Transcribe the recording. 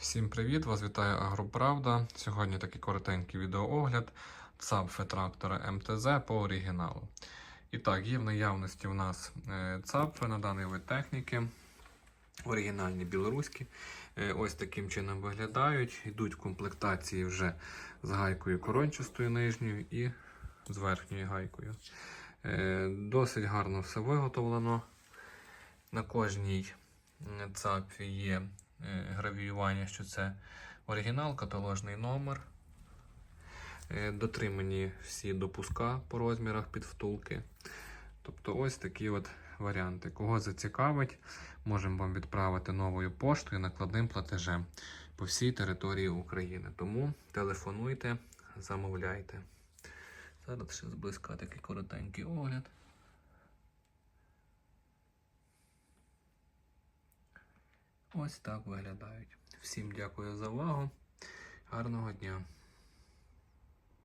Всім привіт! Вас вітає Агроправда. Сьогодні такий коротенький відеоогляд ЦАПфи трактора МТЗ по оригіналу. І так, є в наявності в нас е, ЦАПфи на даний вид техніки. Оригінальні білоруські. Е, Ось таким чином виглядають. Йдуть в комплектації вже з гайкою корончастою нижньою і з верхньою гайкою. Е, Досить гарно все виготовлено. На кожній ЦАПфі є гравіювання, що це оригінал, каталожний номер. Е, Дотримані всі допуска по розмірах під втулки. Тобто ось такі от варіанти. Кого зацікавить, можемо вам відправити новою поштою накладним платежем по всій території України. Тому телефонуйте, замовляйте. Зараз ще зблизька такий коротенький огляд. Ось так виглядають. Всім дякую за увагу. Гарного дня!